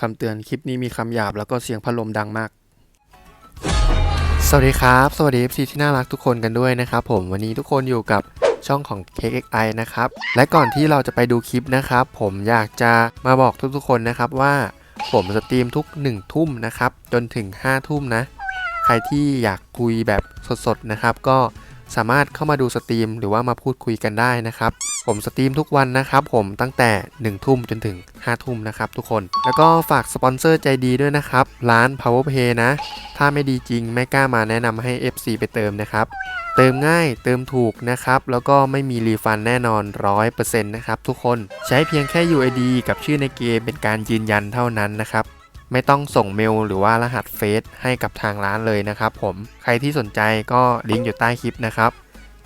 คำเตือนคลิปนี้มีคำหยาบแล้วก็เสียงพัดลมดังมาก สวัสดีครับ สวัสดี FC ที่น่ารักทุกคนกันด้วยนะครับผมวันนี้ทุกคนอยู่กับช่องของ KXI นะครับ และก่อนที่เราจะไปดูคลิปนะครับ ผมอยากจะมาบอกทุกๆคนนะครับว่าผมสตรีมทุก 1 ทุ่มนะครับ จนถึง 5 ทุ่มนะ ใครที่อยากคุยแบบสดๆนะครับ ก็ สามารถเข้ามาดูสตรีมหรือว่ามาพูดคุยกันได้นะครับ ผมสตรีมทุกวันนะครับผมตั้งแต่ 1 ทุ่มจนถึง 5 ทุ่มนะครับทุกคน แล้วก็ฝากสปอนเซอร์ใจดีด้วยนะครับ ร้าน PowerPay นะ ถ้าไม่ดีจริงไม่กล้ามาแนะนำให้ FC ไปเติมนะครับเติมง่ายเติมถูกนะครับ แล้วก็ไม่มีรีฟันแน่นอน 100%นะครับทุกคนใช้เพียงแค่ UID กับชื่อในเกมเป็นการยืนยันเท่านั้นนะครับ ไม่ต้องส่งเมลหรือว่ารหัสเฟซให้กับทางร้านเลยนะครับผมใครที่สนใจก็ลิงก์อยู่ใต้คลิปนะครับ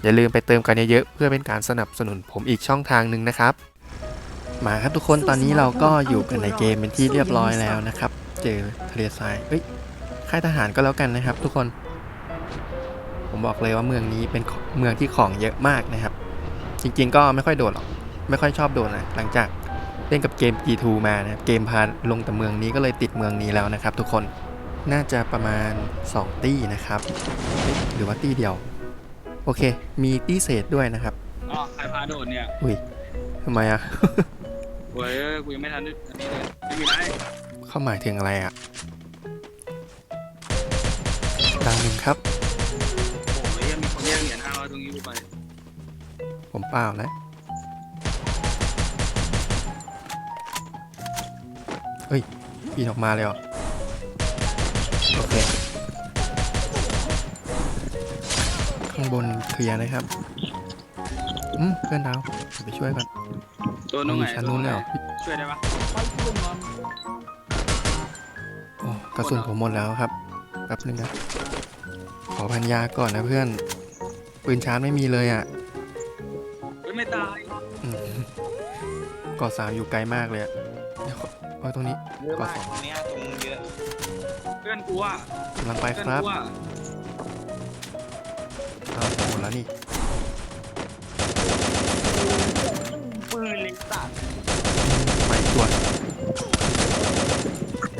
อย่าลืมไปเติมกันเยอะๆเพื่อเป็นการสนับสนุนผมอีกช่องทางหนึ่งนะครับ มาครับทุกคนตอนนี้เราก็อยู่กันในเกมเป็นที่เรียบร้อยแล้วนะครับ เจอทะเลทรายเอ้ยค่ายทหารก็แล้วกันนะครับ ทุกคน ผมบอกเลยว่าเมืองนี้เป็นเมืองที่ของเยอะมากนะครับ จริงๆ ก็ไม่ค่อยโดดหรอกไม่ค่อยชอบโดดนะหลังจาก เล่นกับเกม G2 มานะครับเกมพาลงแต่เมืองนี้ก็เลยติดเมืองนี้แล้วนะครับ ทุกคนน่าจะประมาณ 2 ตี้นะครับเอ๊ะหรือว่าตี้เดียว โอเค มีตี้เศษด้วยนะครับอ๋อใครพาโดดเนี่ยอุ้ยทำไมอะเว้ยกูยังไม่ทันได้อันนี้เลยไม่มีไรเข้าหมายถึงอะไรอะดังหนึ่งครับ โอ้ยยังมีคนแย่งเหรียญห้าร้อยตรงนี้กูไป ผมเปล่านะ เฮ้ยปีนออกมาเลยเหรอโอเค ข้างบนเคลียร์นะครับอืมเพื่อนดาวไปช่วยก่อน ตัวนู้นไงชั้นนู้นเลยเหรอ ช่วยได้ปะโอ้กระสุนผมหมดแล้วครับแป๊บนึงนะขอพันยาก่อนนะเพื่อน ปืนชาร์จไม่มีเลยอะ กาะสามอยู่ไกลมากเลยอะเดี๋ยวขอเอาตรงนี้เยอะก็มากสองตรงเนี้ยตรงเยอะเพื่อนกูอะกำลังไปเพื่อนครับกูอะเอาหมดแล้วนี่ปืนเล็กสัตว์ไปอีกตัว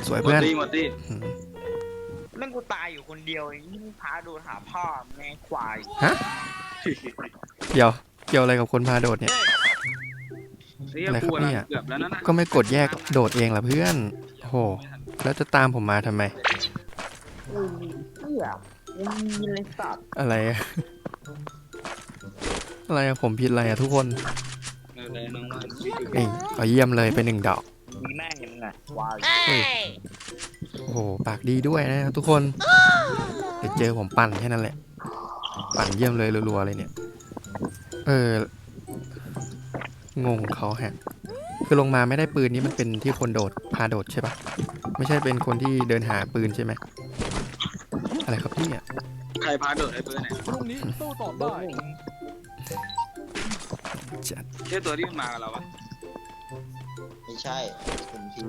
สวยหมดเพื่อนตีหมดตีอืมแม่งกูตายอยู่คนเดียวไอ้นี่พาโดนหาพ่อแม่งควายฮะเดี๋ยวเกี่ยวอะไรกับคนพาโดดเนี่ยเฮ้ย อะไรครับกูเนี่ย เกือบแล้วนั่นน่ะก็ไม่กดแยกโดดเองล่ะเพื่อนโอ้โหแล้วจะตามผมมาทำไม อืมเหี้ยยังมีเลยสัตว์อะไรอะอะไรอะผมผิดอะไรอะทุกคนเออเลยน้องว่านี่ขอเยี่ยมเลยไปหนึ่งดอก มีแม่งยังไงควายเฮ้ย โอ้โห ปากดีด้วยนะครับทุกคนเดี๋ยวเจอผมปั่นแค่นั้นแหละ ปั่นเยี่ยมเลยรัวๆเลยเนี่ย เออ งงเขาฮะ คือลงมาไม่ได้ปืนนี่มันเป็นที่คนโดดพาโดดใช่ปะไม่ใช่เป็นคนที่เดินหาปืนใช่ไหม อะไรครับพี่อะใครพาโดดไอ้เพื่อนเนี่ยพรุ่งนี้สู้ตอบได้จัดใช่ตัวที่มันมากับเราปะไม่ใช่ผมทีม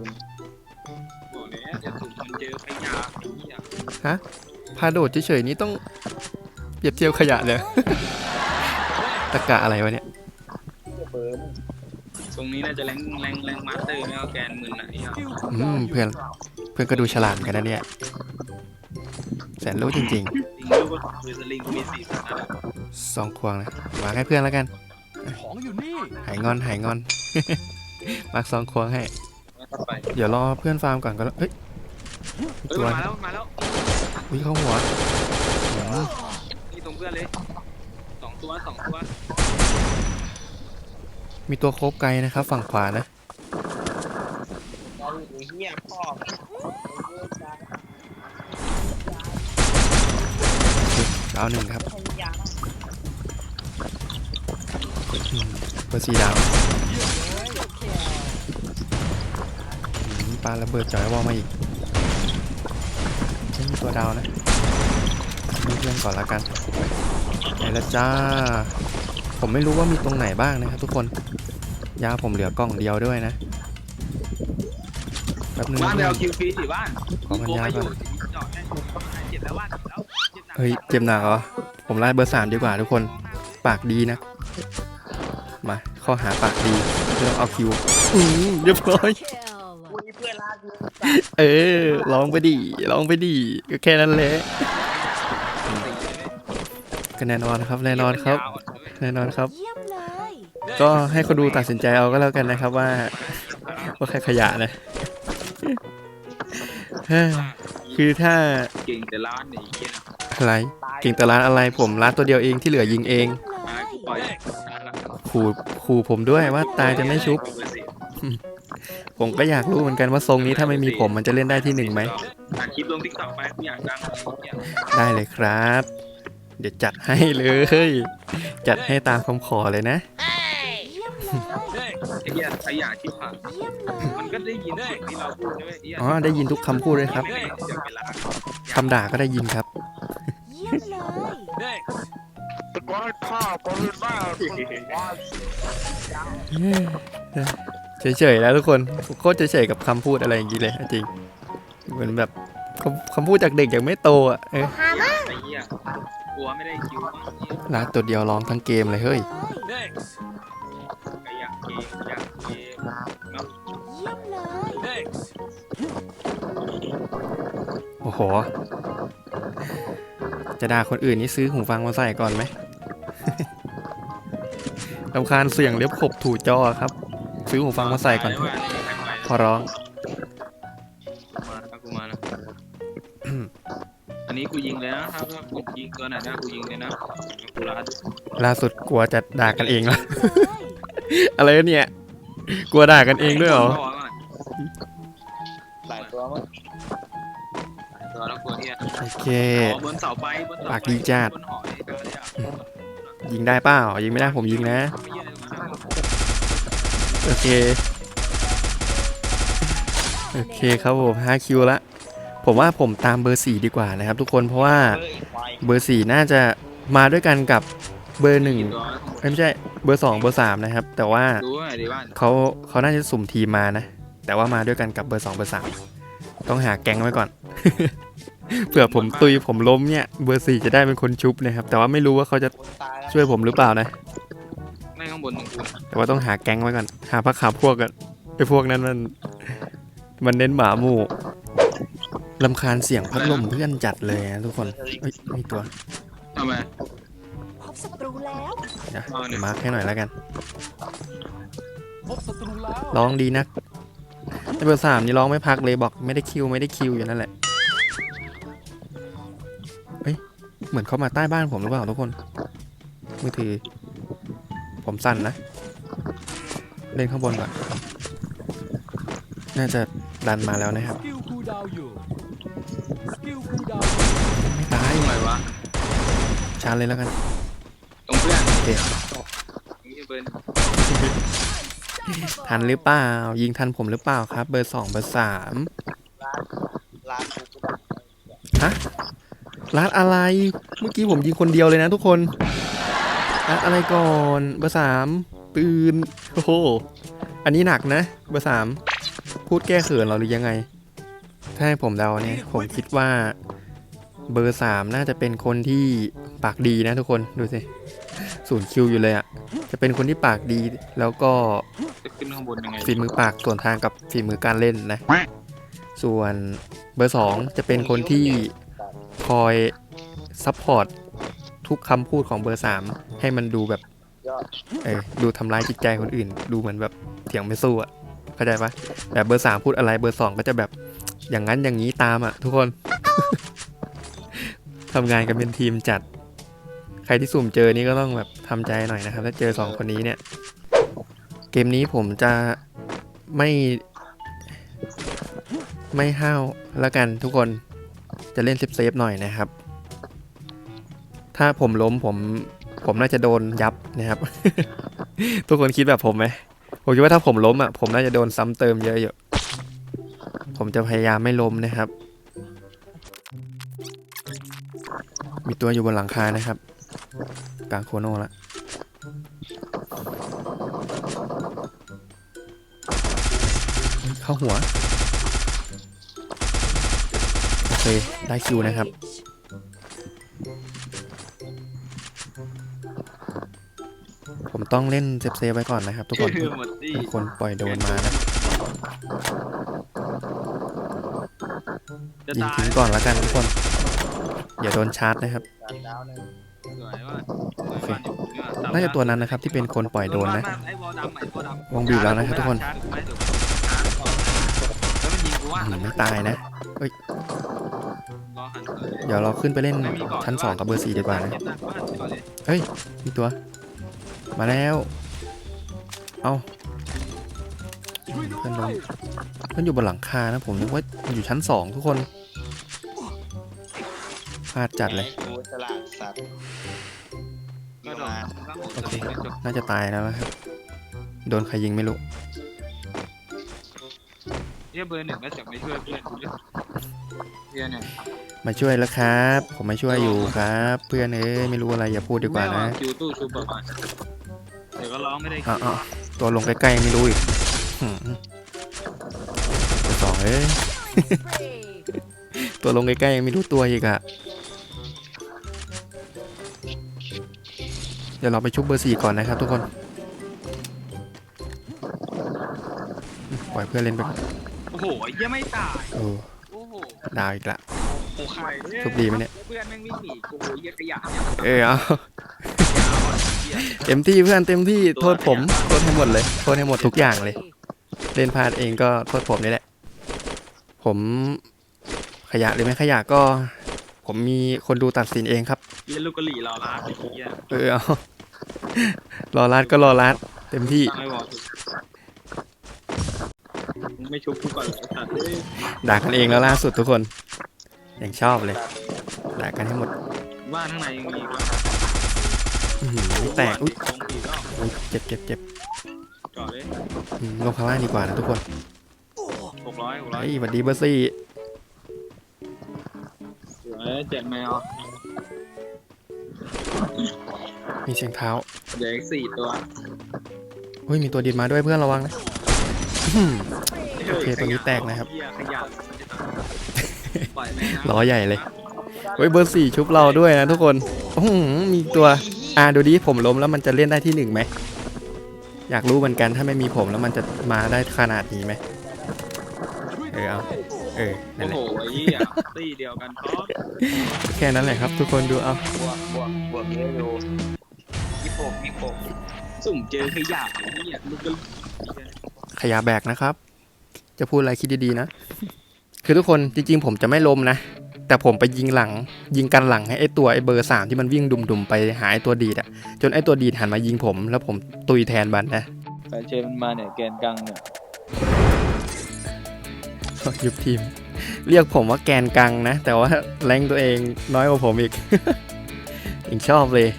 บอกเลยเดี๋ยวสุ่มมันเจอขยะไอ้เหี้ยพาโดดเฉยๆนี่ต้องเปรียบเทียบขยะเลย ตะกะอะไรวะเนี่ยเฟิร์มตรงนี้น่าจะแรงแรงแรงมาสเตอร์ไม่เอาแกนมึนอะไอ้เหี้ยอืมเพื่อนเพื่อนก็ดูฉลาดเหมือนกันนะเนี่ย แสนรู้จริงลิงลูกก็คือสลิงมีสี่สิบนัดอะๆสองควงนะวางให้เพื่อนแล้วกัน ของอยู่นี่ หายงอนหายงอน มาร์คสองควงให้ไม่ต้องไปเดี๋ยวรอเพื่อนฟาร์มก่อนก็แล้วเอ้ย เฮ้ยมันมาแล้วมันมาแล้วอุ้ยเข้าหัวอืมนี่ตรงเพื่อนเลยสองตัวสองตัว มีตัวโคบไกลนะครับ ฝั่งขวานะ เราไอ้เหี้ยพ่อดาวหนึ่งครับอืมเบอร์สี่ดาวอืมปาระเบิดจ่อยวอลมาอีกไม่มีตัวดาวนะมีเพื่อนก่อนละกันไหนละจ้า ผมไม่รู้ว่ามีตรงไหนบ้างนะครับทุกคน ยาผมเหลือกล่องเดียวด้วยนะแป๊บนึงบ้านนะเดีเพื่ยอวนคิวฟรีสิบ้านขอพันยาก่อนจอดให้เจ็บแล้วบ้านแล้วเจ็บหนักเฮ้ยเจ็บหนักเหรอ ผมไล่เบอร์สามดีกว่าทุกคน ปากดีนะ มาข้อหาปากดีเรื่องเอาคิวอืมเรียบร้อยอุ้ยเพื่เวลาดูเออร้องไปดิร้องไปดิก็แค่นั้นแหละก็แน่นอนครับแน่นอนครับ แน่นอนครับ เยี่ยมเลยก็ให้คนดูตัดสินใจเอาก็แล้วกันนะครับว่าว่าใครขยะนะเฮ้ยคือถ้าเก่งแต่ร้านนี่เก่งอะไรเก่งแต่ร้านอะไรผมร้านตัวเดียวเองที่เหลือยิงเองอ่าเลยกูปล่อยขู่ขู่ผมด้วยว่าตายจะไม่ชุบ ผมก็อยากรู้เหมือนกันว่าทรงนี้ถ้าไม่มีผมมันจะเล่นได้ที่หนึ่งไหมอะคลิปลงทิกตอกไปกูอยากดังเลยเนี่ยได้เลยครับ เดี๋ยวจัดให้เลย จัดให้ตามคำขอเลยนะ เยี่ยมเลยไอ้เหี้ยขยะที่ผ่านเยี่ยมเลย มันก็ได้ยินเสียงที่เราพูดด้วยไอ้เหี้ยอ๋อได้ยินทุกคำพูดเลยครับไม่ได้เสียเวลาคำด่าก็ได้ยินครับ เยี่ยมเลยตะโกนพ่อโกนบ้าเฉยๆแล้วทุกคนโคตรเฉยๆกับคำพูดอะไรอย่างนี้เลยจริงเหมือนแบบคำคำพูดจากเด็กยังไม่โตอะเออ ไอ้เหี้ย กลัวไม่ได้คิวมั้งไอ้เหี้ยลาดตัวเดียวร้องทั้งเกมเลยเฮ้ยขยะเกมขยะเกมเนาะ เยี่ยมเลยโอ้โห จะด่าคนอื่นนี่ซื้อหูฟังมาใส่ก่อนไหม ลำคาญเสียงเล็บขบถูจอครับ ซื้อหูฟังมาใส่ก่อนว่านี่ใครไปขอร้อง ตัวไหนนะกูยิงเลยนะกูรัดล่าสุดกลัวจะด่ากันเองแล้วอะไรเนี่ย กลัวด่ากันเองด้วยเหรอหลายตัวมั้งหลายตัวแล้วกลัวเนี่ยโอเคอ๋อบนเสาไฟบนเสาไฟปากดีจัด บนหอนี่ก็เนี่ยยิงได้เปล่ายิงไม่ได้ผมยิงนะ ไม่เหี้ยอะไรตรงนั้นอะโอเค โอเคครับผม5คิวละ ผมว่าผมตามเบอร์ 4 ดีกว่านะครับทุกคนเพราะว่า เฮ้ยควาย เบอร์4น่าจะมาด้วยกันกับเบอร์หนึ่งกี่ตัวเอ้ยไม่ใช่เบอร์2เบอร์3นะครับ แต่ว่าดูหน่อยดิบ้านเขาเขาน่าจะสุ่มทีมมานะ แต่ว่ามาด้วยกันกับเบอร์2เบอร์3ต้องหาแก๊งไว้ก่อนเผื่อผมตุยผมล้มเนี่ยเบอร์4จะได้เป็นคนชุบนะครับ แต่ว่าไม่รู้ว่าเขาจะคนตายแล้วช่วยผมหรือเปล่านะแม่งข้างบนหนึ่งกูแต่ว่าต้องหาแก๊งไว้ก่อนหาพักขาพวกกันไอ้พวกนั้นมัน มันเน้นหมาหมู่ ลำคาญเสียงพัดลมเพื่อนจัดเลยนะทุกคนเอ้ยมีตัวทำไมพบศัตรูแล้วเดี๋ยวเอาเนี่ยมาร์คให้หน่อยแล้วกันพบศัตรูแล้วร้องดีนักไอ้เบอร์สามนี่ร้องไม่พักเลยบอกไม่ได้คิวไม่ได้คิวอยู่นั่นแหละเฮ้ยเหมือนเขามาใต้บ้านผมหรือเปล่าทุกคนมือถือ ผมสั่นนะ เล่นข้างบนก่อนน่าจะดันมาแล้วนะครับ สกิลคูลดาวน์อยู่สกิลคูลดาวน์ไม่ตายทำไมวะชาร์จเลยแล้วกันตรงเพื่อนโอเคนี่เบิร์นทันหรือเปล่า ยิงทันผมหรือเปล่าครับ เบอร์สองเบอร์สามร้านกูก็ได้ร้านอะไร เมื่อกี้ผมยิงคนเดียวเลยนะทุกคนร้านอะไรก่อนเบอร์สามปืนโอ้โหอันนี้หนักนะ เบอร์สามพูดแก้เขินเราหรือยังไง ถ้าให้ผมเดาเนี่ยผมคิดว่าเบอร์สามน่าจะเป็นคนที่ปากดีนะทุกคนดูสิศูนย์คิวอยู่เลยอะ่ะ จะเป็นคนที่ปากดีแล้วก็จะขึ้นข้างบนยังไงฝีมือปากส่วนทางกับฝีมือการเล่นนะ ส่วนเบอร์สองจะเป็นคนที่คอยซัพพอร์ตทุกคำพูดของเบอร์สามให้มันดูแบบยอดเออดูทำร้ายจิตใจคนอื่น ดูเหมือนแบบเถียงไม่สู้อะเข้าใจปะแบบเบอร์สามพูดอะไรเบอร์สองก็จะแบบ อย่างนั้นอย่างนี้ตามอะทุกคน ทำงานกันเป็นทีมจัด ใครที่สุ่มเจอนี่ก็ต้องแบบทำใจหน่อยนะครับ ถ้าเจอสองคนนี้เนี่ย เกมนี้ผมจะไม่ ไม่ห้าวแล้วกันทุกคนจะเล่นเซฟๆหน่อยนะครับ ถ้าผมล้มผม ผมน่าจะโดนยับนะครับ ทุกคนคิดแบบผมไหมผมคิดว่าถ้าผมล้มอะผมน่าจะโดนซ้ำเติมเยอะอยู่ ผมจะพยายามไม่ล้มนะครับ มีตัวอยู่บนหลังคานะครับกลางโคโน่ละเข้าหัว โอเค ได้คิวนะครับผมต้องเล่นเซฟๆไว้ก่อนนะครับ ทุกคนหมดที่มีคนปล่อยโดนมานะ จะยิงตายทิ้งก่อนละกันทุกคน อย่าโดนชาร์จนะครับ ดาวหนึ่งสวยว่ะสวยว่ะอยู่เนี่ยน่าจะตัวนั้นนะครับที่เป็นคนปล่อยโดนนะไอ้วอลดำไอ้วอลดำวงบีบแล้วนะครับทุกคน ชาร์จไม่ถูกชาร์จก่อนแล้วมันยิงกูว่าอืมไม่ตายนะ รอหันก่อนเลยเดี๋ยวเราขึ้นไปเล่นไม่มีก่อน Hmm. ชั้นสองกับเบอร์สี่ดีกว่านะเก็บหน้บ้านก่อนเลยเฮ้ยมีตัว มาแล้ว เอาช่วยด้ว เพื่อนลงยเพื่อนอยู่บนหลังคานะ ผมนึกว่ามันอยู่ชั้นสองทุกคนพลาดจัดเลย กูสลาดสัตว์ก็โดนก็โหโอเคสลิงไม่จบน่าจะตายแล้วนะครับ โดนใครยิงไม่รู้ เฮียเบอร์หนึ่งก็จะไม่ช่วยเพื่อนกูเลยเฮียเนี่ยมาช่วยแล้วครับ ผมมาช่วยอยู่ครับ เพื่อนเอ้ยไม่รู้อะไรอย่าพูดดีกว่านะ ไม่เอคิวตู้ชูบอกก่อนเดี๋ยวก็ร้องไม่ได้อ้าวอ้าวตัวลงใกล้ๆยังไม่รู้อีกหืมตัว สองเอ้ยตัวลงใกล้ๆยังไม่รู้ตัวอีกอะเดี๋ยวเราไปชุบเบอร์สี่ก่อนนะครับทุกคนอืมปล่อยเพื่อนเล่นไปก่อนโอ้โหเฮียไม่ตายโอ้โอ้โหดาวอีกละ โอ้ใครโชคดีไหมเนี่ย เพื่อนแม่งวิ่งหนีกูเฮียขยะเออเอาเฮียเต็มที่เพื่อนเต็มที่โทษผม โทษให้หมดเลย โทษให้หมดทุกอย่างเลย เล่นพลาดเองก็โทษผมนี่แหละ ผมขยะหรือไม่ขยะก็ ผมมีคนดูตัดสินเองครับเฮียลูกกะหรี่เราล้าไอ้เฮียเออเอารอรัดก็รอรัดเต็มที่ตั้งไม่บอกมึงไม่ชุบกูก่อนเลยสัตว์เอ้ยด่ากันเองแล้วล่าสุดทุกคนอย่างชอบเลยด่ากันให้หมดบ้านข้างในยังมีอีกวะอื้อหือไม่แตกอุ้ยตรงอีกแล้วอุ๊ยเจ็บเจ็บเจ็บจอดเลยอืม ลงข้างล่างดีกว่านะทุกคนหกร้อยหกร้อยไอ้ยหวัดดีเบอร์ซี่สวยเจ็ดแมวมีเสียงเท้าเดี๋ยวอีกสี่ตัวเฮ้ยมีตัวดินมาด้วยเพื่อนระวังนะอื้อหือโอเคตัวนี้แตกนะครับเหี้ยขยะปล่อยแม่งนะล้อใหญ่เลยเฮ้ยเบอร์สี่ชุบเราด้วยนะทุกคนอื้อหือมีตัว อ่าดูดิผมล้มแล้วมันจะเล่นได้ที่หนึ่งไหม อยากรู้เหมือนกันถ้าไม่มีผมแล้วมันจะมาได้ขนาดนี้ไหมช่วยเอด้วอเอายเออนั่โอ้นแหละโหไอ้เหี้ยตีเดียวกันเพราะแค่นั้นแหละครับ ทุกคนดูเอา บวกบวกบวกเยอะอยู่ยี่สิบหกยี่สิบหกสุ่มเจอขยะไอ้เหี้ยลูกกระขยะแบกนะครับ จะพูดอะไรคิดดีๆนะ คือทุกคนจริงๆ ผมจะไม่ล้มนะ แต่ผมไปยิงหลัง ยิงกันหลังให้ไอตัวไอเบอร์สามที่มันวิ่งดุมๆไปหาไอตัวดีดอะจนไอตัวดีดหันมายิงผม แล้วผมตุยแทนบันนะใครเชนมันมาเนี่ยแกนกลางเนี่ยยุบทีม เรียกผมว่าแกนกังนะ แต่ว่าแรงตัวเองน้อยกว่าผมอีกยังชอบเลย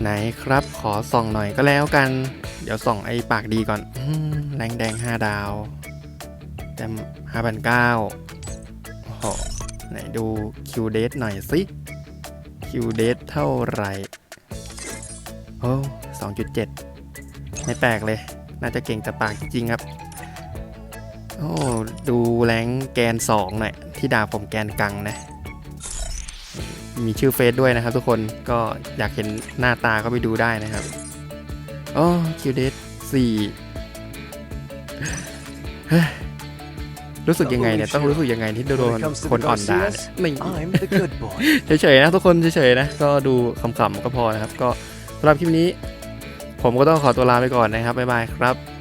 ไหนครับขอส่องหน่อยก็แล้วกัน เดี๋ยวส่องไอ้ปากดีก่อนอมแรงแดง5ดาว แต้ม5,900โอ้โห ไหนดูคิวเดทหน่อยสิคิวเดทเท่าไหร่ โอ้2.7ไม่แปลกเลย น่าจะเก่งแต่ปากจริงครับ โอ้ ดูแรงแกนสองหน่อยที่ด่าผมแกนกังนะ มีชื่อเฟซด้วยนะครับทุกคนก็อยากเห็นหน้าตาก็ไปดูได้นะครับโอ้คิวเดสสี่ รู้สึกยังไงเนี่ยต้องรู้สึกยังไงที่โดนคนอ่อนด่าเนี่ยไม่ I'm the good boy. เฉยๆนะทุกคนเฉยๆนะก็ดูขำๆก็พอนะครับ ก็สำหรับคลิปนี้ ผมก็ต้องขอตัวลาไปก่อนนะครับบ๊ายบายครับ